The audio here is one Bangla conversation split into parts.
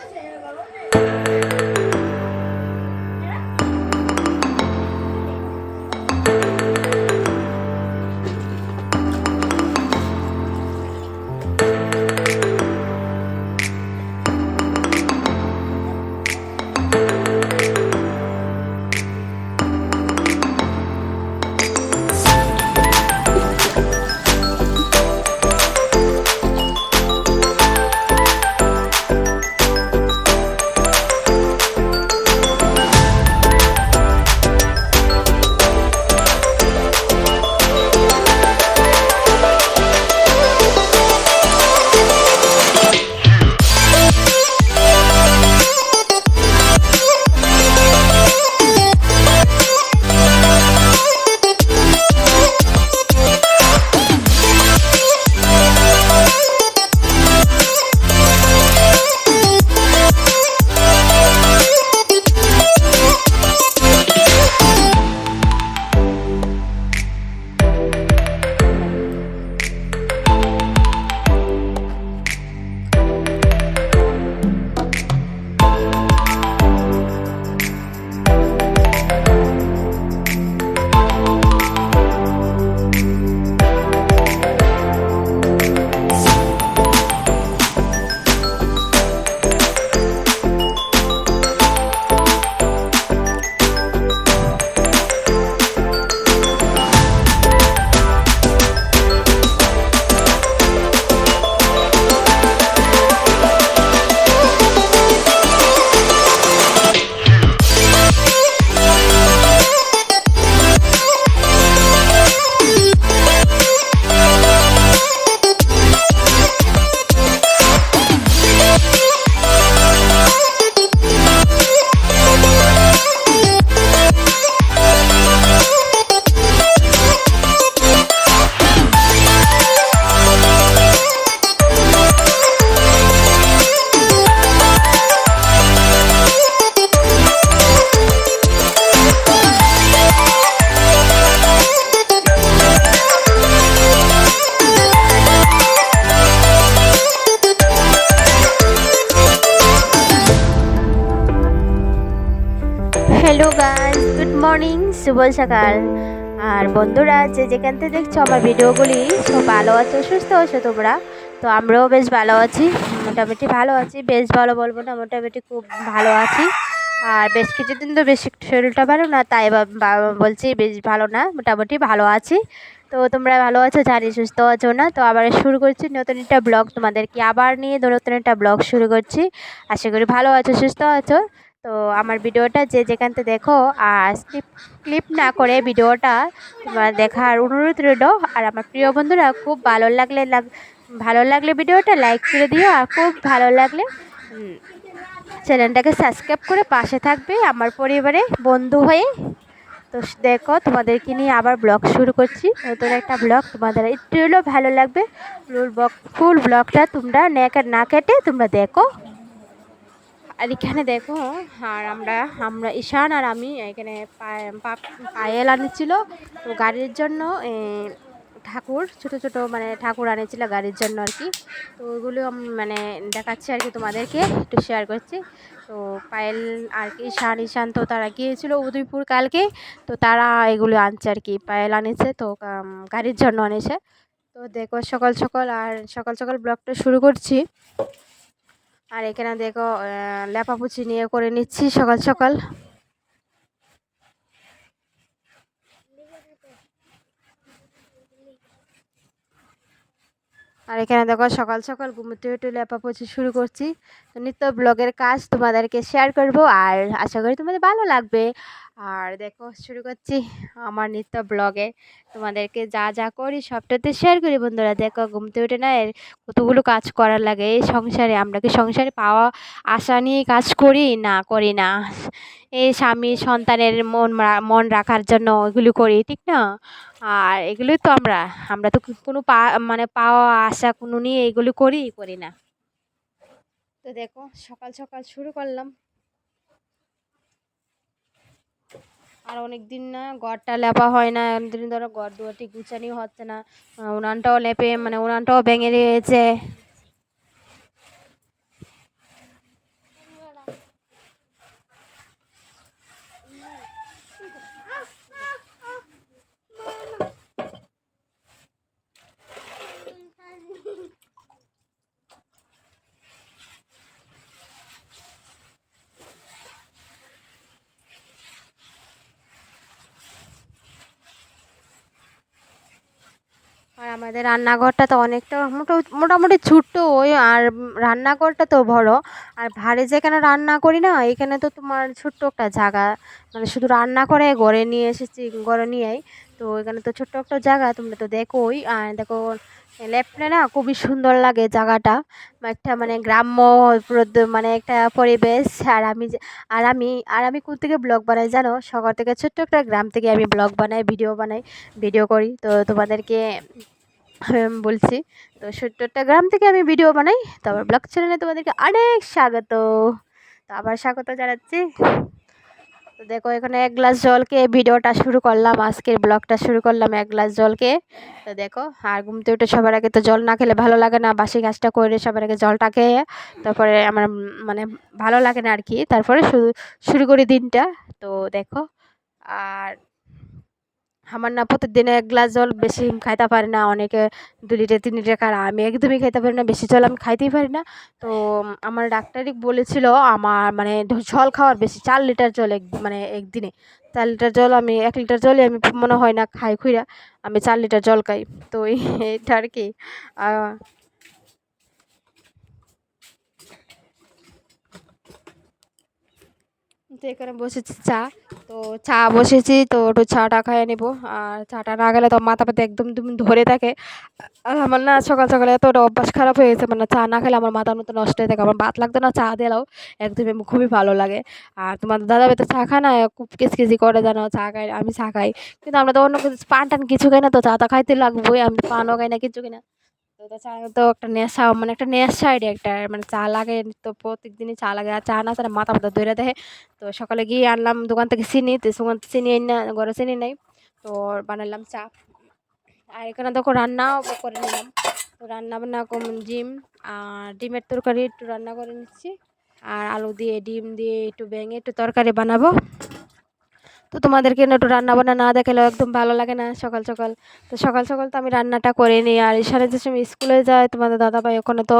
而且有。মর্নিং শুভ সকাল। আর বন্ধুরা, যে যেখান থেকে দেখছ আমার ভিডিওগুলি, সব ভালো আছো, সুস্থ আছো তোমরা? তো আমরাও বেশ ভালো আছি, মোটামুটি ভালো আছি, বেশ ভালো বলব না, মোটামুটি খুব ভালো আছি। আর বেশ কিছুদিন তো বেশ শরীরটা ভালো না, তাই বলছি বেশ ভালো না, মোটামুটি ভালো আছি। তো তোমরা ভালো আছো, জানি সুস্থ আছো না, তো আবার শুরু করছি নতুন একটা ব্লগ তোমাদেরকে আবার নিয়ে, নতুন একটা ব্লগ শুরু করছি। আশা করি ভালো আছো, সুস্থ আছো। তো আমার ভিডিওটা যে যেখান থেকে দেখো, আর স্লিপ ক্লিপ না করে ভিডিওটা তোমার দেখার অনুরোধ রইল। আর আমার প্রিয় বন্ধুরা, খুব ভালো লাগলে লাগ, ভালো লাগলে ভিডিওটা লাইক করে দিও, আর খুব ভালো লাগলে চ্যানেলটাকে সাবস্ক্রাইব করে পাশে থাকবে আমার পরিবারে বন্ধু হয়ে। তো দেখো তোমাদেরকে নিয়ে আবার ব্লগ শুরু করছি। নতুন একটা ব্লগ তোমাদের একটু হলেও ভালো লাগবে। ফুল ফুল ব্লগটা তোমরা না কেটে তোমরা দেখো। আর এখানে দেখো, আর আমরা আমরা ঈশান আর আমি এখানে পায়েল আনেছিল তো গাড়ির জন্য ঠাকুর, ছোট ছোট মানে ঠাকুর আনেছিল গাড়ির জন্য আর কি। তো ওগুলো মানে দেখাচ্ছি আর কি তোমাদেরকে, একটু শেয়ার করছি। তো পায়েল আর কি, ঈশান ঈশান তো তারা গিয়েছিল উদয়পুর কালকে। তো তারা এগুলো আনছে আর কি, পায়েল আনেছে, তো গাড়ির জন্য আনেছে। তো দেখো, সকাল সকাল আর সকাল সকাল ব্লগটা শুরু করছি। আর এখানে দেখো লেপাপুচি নিয়ে করে নিচ্ছি সকাল সকাল। আর এখানে দেখো, সকাল সকাল ঘুমোতে উঠে লেপাপুচি শুরু করছি। নিত্য ব্লগের কাজ তোমাদেরকে শেয়ার করব, আর আশা করি তোমাদের ভালো লাগবে। আর দেখো, শুরু করছি আমার নিত্য ব্লগে। তোমাদেরকে যা যা করি সবটাতে শেয়ার করি বন্ধুরা। দেখো ঘুমতে উঠে না এর কতগুলো কাজ করার লাগে। এই সংসারে আমরা কি সংসারে পাওয়া আশা নিয়ে কাজ করি? না করি না। এই স্বামী সন্তানের মন মন রাখার জন্য এগুলো করি, ঠিক না? আর এগুলোই তো আমরা। আমরা তো কোনো পা মানে পাওয়া আশা কোনো নিয়ে এগুলো করি করি না। তো দেখো, সকাল সকাল শুরু করলাম। আর অনেক দিন না গড়টা লেপা হয় না দিন ধরো ঘর দুয়ারটি গুছানি হচ্ছে না। উনানটাও লেপে মানে উনানটাও ভেঙে দিয়েছে। আমাদের রান্নাঘরটা তো অনেকটা মোটো, মোটামুটি ছোট্ট ওই, আর রান্নাঘরটা তো বড়। আর ভাড়ে যেখানে রান্না করি না, এখানে তো তোমার ছোট্ট একটা জায়গা। মানে শুধু রান্না করে ঘরে নিয়ে এসেছি, ঘরে নিয়েই। তো এখানে তো ছোট্ট একটা জায়গা, তোমরা তো দেখোই। আর দেখো লেফটে না খুবই সুন্দর লাগে জায়গাটা। একটা মানে গ্রাম্য মানে একটা পরিবেশ। আর আমি আর আমি আর আমি কোথা থেকে ব্লগ বানাই জানো? শহর থেকে ছোট্ট একটা গ্রাম থেকে আমি ব্লগ বানাই, ভিডিও বানাই, ভিডিও করি। তো তোমাদেরকে বলছি। তো একটা গ্রাম থেকে আমি ভিডিও বানাই, তো আমার ব্লগ চ্যানেলে তোমাদেরকে অনেক স্বাগত। তো আবার স্বাগত জানাচ্ছি। তো দেখো, এখানে এক গ্লাস জল খেয়ে ভিডিওটা শুরু করলাম, আজকের ব্লগটা শুরু করলাম এক গ্লাস জল খেয়ে। তো দেখো, আর ঘুমতে উঠে সবার আগে তো জল না খেলে ভালো লাগে না, বাসি গাছটা করে সবার আগে জলটা খেয়ে, তারপরে আমার মানে ভালো লাগে না আর কি, তারপরে শুরু শুরু করি দিনটা। তো দেখো, আর আমার না প্রতিদিনে এক গ্লাস জল বেশি খাইতে পারি না, অনেকে দু লিটার, তিন লিটার খায়। আমি একদমই খাইতে পারি না, বেশি জল আমি খাইতেই পারি না। তো আমার ডাক্তারই বলেছিল আমার মানে জল খাওয়ার বেশি চার লিটার জল এক মানে একদিনে। চার লিটার জল আমি, এক লিটার জলই আমি মনে হয় না খাই খুঁড়া আমি চার লিটার জল খাই। তো এইটা আর কি। তো এখানে বসেছি চা। তো চা বসেছি, তো একটু চাটা খাইয়ে নেব। আর চাটা না গেলে তো মাথা পাতে একদম তুমি ধরে থাকে। আর আমার না সকাল সকালে এতটা অভ্যাস খারাপ হয়ে গেছে মানে চা না খেলে আমার মাথার মতো নষ্ট হয়ে থাকে। আমার ভাত লাগতো না, চা দিলেও একদমই খুবই ভালো লাগে। আর তোমার দাদা তো চা খায় না, খুব কিচকিচি করে জানো, চা খাই, আমি চা খাই। কিন্তু আমরা তো অন্য কিছু পান টান কিছু খাই না, তো চা তো খাইতে লাগবোই আমি পানও খাই না, কিছু খাই না। তো চা, তো একটা নেশা মানে একটা নেশা এটি একটা মানে চা লাগে তো প্রত্যেক দিনই চা লাগে। আর চা না ছাড়া মাথা মাথা ধরে দেয় তো সকালে গিয়ে আনলাম দোকান থেকে চিনি, তো চিনি না ঘরে চিনি নাই। তো বানালাম চা। আর এখানে দেখো রান্নাও করে নিলাম। তো রান্না বান্না কম ডিম, আর ডিমের তরকারি একটু রান্না করে নিচ্ছি। আর আলু দিয়ে, ডিম দিয়ে একটু ভেঙে একটু তরকারি বানাবো। তো তোমাদেরকে একটু রান্না বান্না না দেখালেও একদম ভালো লাগে না সকাল সকাল। তো সকাল সকাল তো আমি রান্নাটা করে নিই। আর ঈশানে যে সময় স্কুলে যায়, তোমাদের দাদাভাই ওখানে তো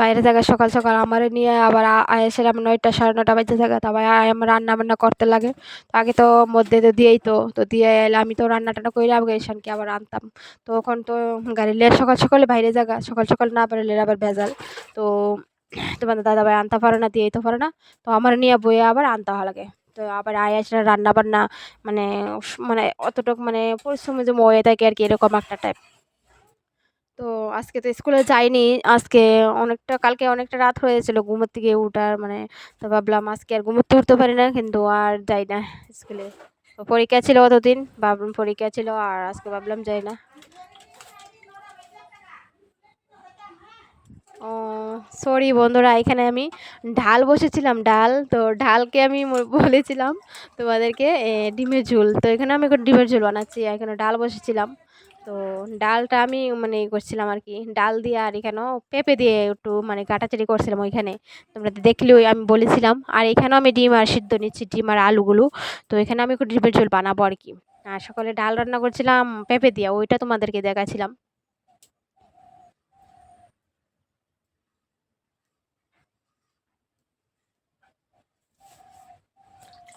বাইরে থাকে সকাল সকাল। আমারে নিয়ে আবার এসেলাম নয়টা সাড়ে নটা বাজে থাকে। তারপর আমার রান্না বান্না করতে লাগে। তো আগে তো মধ্যে তো দিয়েই তো। তো দিয়ে এলে আমি তো রান্না টান্না করে আবার ঈশানকে আবার আনতাম। তো ওখান তো গাড়ি লেট সকাল সকালে বাইরে জায়গা। সকাল সকাল না পারলে আবার ভেজাল। তো তোমাদের দাদাভাই আনতে পারে না, দিয়েই তো পারে না। তো আমার নিয়ে বইয়ে আবার আনতে ভালো লাগে। তো আবার আয়াসরা রান্না বান্না মানে মানে অতটুকু মানে পরিশ্রমে যে ময়ে থাকে আর কি, এরকম একটা টাইপ তো আজকে তো স্কুলে যাইনি, আজকে অনেকটা, কালকে অনেকটা রাত হয়েছিল ঘুমোর থেকে উঠার মানে তো ভাবলাম আজকে আর ঘুমোতে উঠতে পারি না, কিন্তু আর যাই না স্কুলে। পরীক্ষা ছিল অতদিন, ভাবলাম পরীক্ষা ছিল আর আজকে ভাবলাম যাই না। সরি বন্ধুরা, এখানে আমি ডাল বসেছিলাম ডাল তো ডালকে আমি বলেছিলাম তোমাদেরকে ডিমের ঝোল। তো এখানে আমি ডিমের ঝোল বানাচ্ছি, এখানে ডাল বসেছিলাম। তো ডালটা আমি মানে করছিলাম আর কি ডাল দিয়ে আর এখানেও পেঁপে দিয়ে একটু মানে কাটাচাড়ি করছিলাম ওইখানে। তোমরা দেখলে ওই আমি বলেছিলাম। আর এখানেও আমি ডিম আর সিদ্ধ নিচ্ছি, ডিম আর আলুগুলো। তো এখানে আমি একটু ডিমের ঝোল বানাবো আর কি। আর সকালে ডাল রান্না করছিলাম, পেঁপে দিয়ে, ওইটা তোমাদেরকে দেখাছিলাম।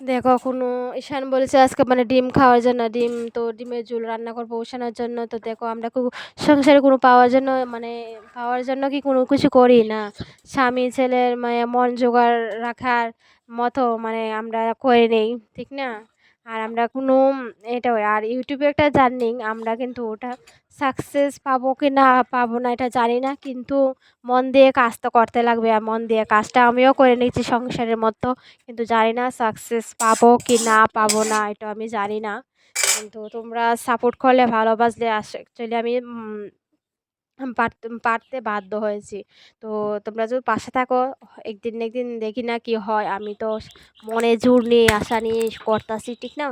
দেখো কোনো ঈশান বলেছে আজকে মানে ডিম খাওয়ার জন্য, ডিম তো ডিমের ঝোল রান্না করব ওষানোর জন্য। তো দেখো, আমরা সংসারে কোনো পাওয়ার জন্য মানে পাওয়ার জন্য কি কোনো কিছু করি না। স্বামী, ছেলের মানে মন জোগাড় রাখার মতো মানে আমরা করে নেই, ঠিক না? আর আমরা কোনো এটা আর ইউটিউবে একটা জার্নিং, আমরা কিন্তু ওটা সাকসেস পাবো কি না পাবো না এটা জানি না, কিন্তু মন দিয়ে কাজ তো করতে লাগবে, আর মন দিয়ে কাজটা আমিও করে নিচ্ছি সংসারের মতো কিন্তু জানি না সাকসেস পাবো কি না পাবো না, এটা আমি জানি না। কিন্তু তোমরা সাপোর্ট করলে, ভালোবাসলে অ্যাকচুয়ালি আমি পারতে বাধ্য হয়েছি। তো তোমরা যদি পাশে থাকো, একদিন একদিন দেখি না কি হয়। আমি তো মনে জোর নিয়ে আশা নিয়ে করতেছি, ঠিক না?